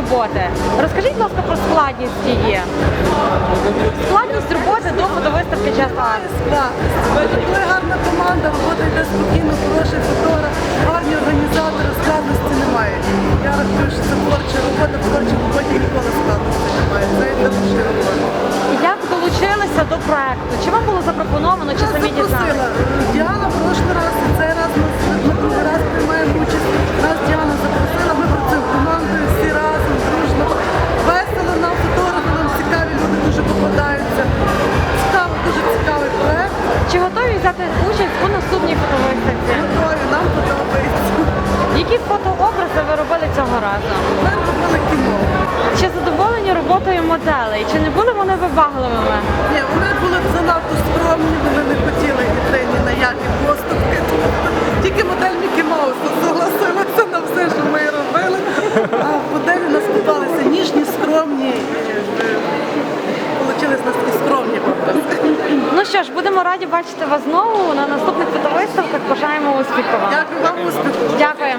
роботи. Розкажіть, будь ласка, про складність її. Складність роботи до фотовиставки часто. Коли гарна команда, робота йде спокійно, хороший фотограф, гарні організатори, складності немає. Я рахую, що це творча робота, в творчій роботі ніколи складності немає. Це йде душі робота. Як долучилися до проекту? Чи вам було запропоновано, чи самі дізналися? Цього разу? Ми робили кіно. Чи задоволені роботою моделей? Чи не були вони вибагливими? Ні, вони були занадто скромні, вони не хотіли йти ні на які поступки. Тільки модель Мікі Мауса согласилася на все, що ми робили. А моделі нас попалися ніжні, скромні. Получились нас такі скромні. Ну що ж, будемо раді бачити вас знову на наступних фотовиставках. Бажаємо успіху вам. Дякую вам успіху. Дякуємо.